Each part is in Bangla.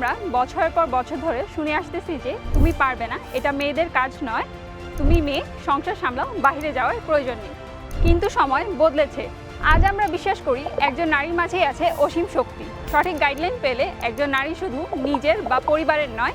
আমরা বছরের পর বছর ধরে শুনে আসতেছি যে তুমি পারবে না, এটা মেয়েদের কাজ নয়। তুমি মেয়ে, সংসার সামলাও বাইরে যাওয়ার প্রয়োজন নেই। কিন্তু সময় বদলেছে। আজ আমরা বিশ্বাস করি একজন নারীর মাঝেই আছে অসীম শক্তি। সঠিক গাইডলাইন পেলে একজন নারী শুধু নিজের বা পরিবারের নয়,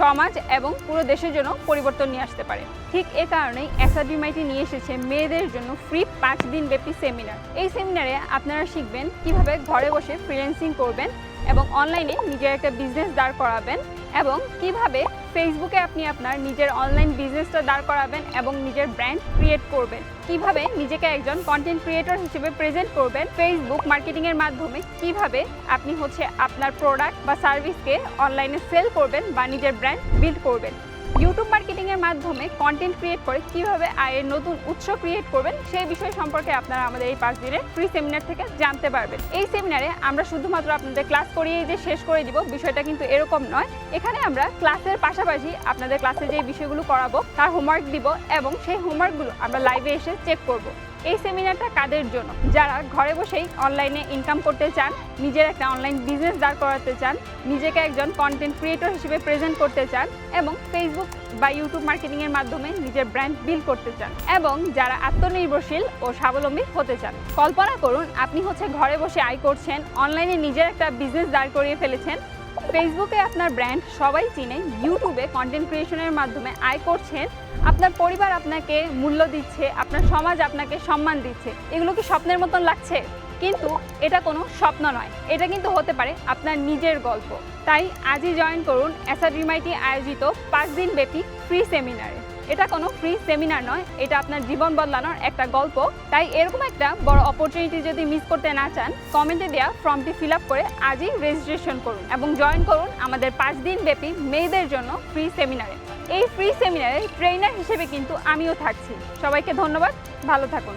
সমাজ এবং পুরো দেশের জন্য পরিবর্তন নিয়ে আসতে পারে। ঠিক এ কারণেই এসআরডিমাইটি নিয়ে এসেছে মেয়েদের জন্য ফ্রি পাঁচ দিন ব্যাপী সেমিনার এই সেমিনারে আপনারা শিখবেন কীভাবে ঘরে বসে ফ্রিল্যান্সিং করবেন এবং অনলাইনে নিজের একটা বিজনেস দাঁড় করাবেন এবং কীভাবে ফেসবুকে আপনি আপনার নিজের অনলাইন বিজনেসটা দাঁড় করাবেন এবং নিজের ব্র্যান্ড ক্রিয়েট করবেন? কীভাবে নিজেকে একজন কন্টেন্ট ক্রিয়েটর হিসেবে প্রেজেন্ট করবেন? ফেসবুক মার্কেটিংয়ের মাধ্যমে কীভাবে আপনি হচ্ছে আপনার প্রোডাক্ট বা সার্ভিসকে অনলাইনে সেল করবেন বা নিজের ব্র্যান্ড বিল্ড করবেন? ইউটিউব মার্কেটিংয়ের মাধ্যমে কন্টেন্ট ক্রিয়েট করে কীভাবে আয়ের নতুন উৎস ক্রিয়েট করবেন, সেই বিষয় সম্পর্কে আপনারা আমাদের এই পাঁচ দিনের ফ্রি সেমিনার থেকে জানতে পারবেন। এই সেমিনারে আমরা শুধুমাত্র আপনাদের ক্লাস করিয়েই যে শেষ করে দিব, বিষয়টা কিন্তু এরকম নয়। এখানে আমরা ক্লাসের পাশাপাশি আপনাদের ক্লাসে যে বিষয়গুলো করাবো, তার হোমওয়ার্ক দিব এবং সেই হোমওয়ার্কগুলো আমরা লাইভে এসে চেক করব। এই সেমিনারটা কাদের জন্য? যারা ঘরে বসেই অনলাইনে ইনকাম করতে চান, নিজের একটা অনলাইন বিজনেস দাঁড় করাতে চান, নিজেকে একজন কন্টেন্ট ক্রিয়েটর হিসেবে প্রেজেন্ট করতে চান এবং ফেসবুক বা ইউটিউব মার্কেটিংয়ের মাধ্যমে নিজের ব্র্যান্ড বিল্ড করতে চান এবং যারা আত্মনির্ভরশীল ও স্বাবলম্বী হতে চান। কল্পনা করুন, আপনি হচ্ছে ঘরে বসে আয় করছেন অনলাইনে নিজের একটা বিজনেস দাঁড় করিয়ে ফেলেছেন ফেসবুকে আপনার ব্র্যান্ড সবাই চিনে ইউটিউবে কন্টেন্ট ক্রিয়েশনের মাধ্যমে আয় করছেন, আপনার পরিবার আপনাকে মূল্য দিচ্ছে, আপনার সমাজ আপনাকে সম্মান দিচ্ছে, এগুলো কি স্বপ্নের মতন লাগছে? কিন্তু এটা কোনো স্বপ্ন নয়, এটা কিন্তু হতে পারে আপনার নিজের গল্প। তাই আজই জয়েন করুন এসআরডিমাইটি আয়োজিত পাঁচ দিন ব্যাপী ফ্রি সেমিনারে এটা কোনো ফ্রি সেমিনার নয়, এটা আপনার জীবন বদলানোর একটা গল্প। তাই এরকম একটা বড় অপরচুনিটি যদি মিস করতে না চান কমেন্টে দেওয়া ফর্মটি ফিল আপ করে আজই রেজিস্ট্রেশন করুন এবং জয়েন করুন আমাদের পাঁচ দিন ব্যাপী মেয়েদের জন্য ফ্রি সেমিনারে এই ফ্রি সেমিনারে ট্রেনার হিসেবে কিন্তু আমিও থাকছি। সবাইকে ধন্যবাদ, ভালো থাকুন।